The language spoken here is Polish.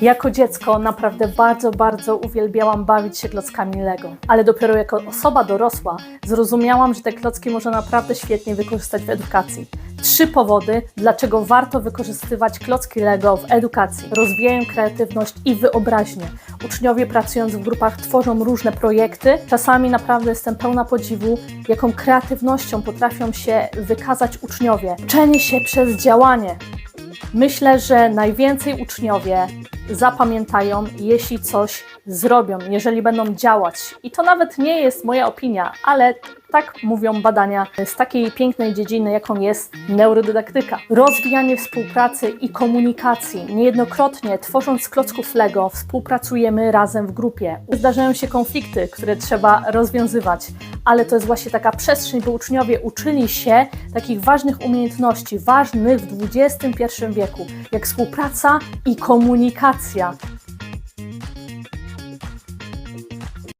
Jako dziecko naprawdę bardzo, bardzo uwielbiałam bawić się klockami Lego, ale dopiero jako osoba dorosła zrozumiałam, że te klocki można naprawdę świetnie wykorzystać w edukacji. Trzy powody, dlaczego warto wykorzystywać klocki Lego w edukacji. Rozwijają kreatywność i wyobraźnię. Uczniowie pracując w grupach tworzą różne projekty. Czasami naprawdę jestem pełna podziwu, jaką kreatywnością potrafią się wykazać uczniowie. Uczenie się przez działanie. Myślę, że najwięcej uczniowie zapamiętają, jeśli coś zrobią, jeżeli będą działać. I to nawet nie jest moja opinia, ale tak mówią badania z takiej pięknej dziedziny, jaką jest neurodydaktyka. Rozwijanie współpracy i komunikacji. Niejednokrotnie tworząc klocków Lego współpracujemy razem w grupie. Zdarzają się konflikty, które trzeba rozwiązywać, ale to jest właśnie taka przestrzeń, by uczniowie uczyli się takich ważnych umiejętności, ważnych w XXI wieku, jak współpraca i komunikacja.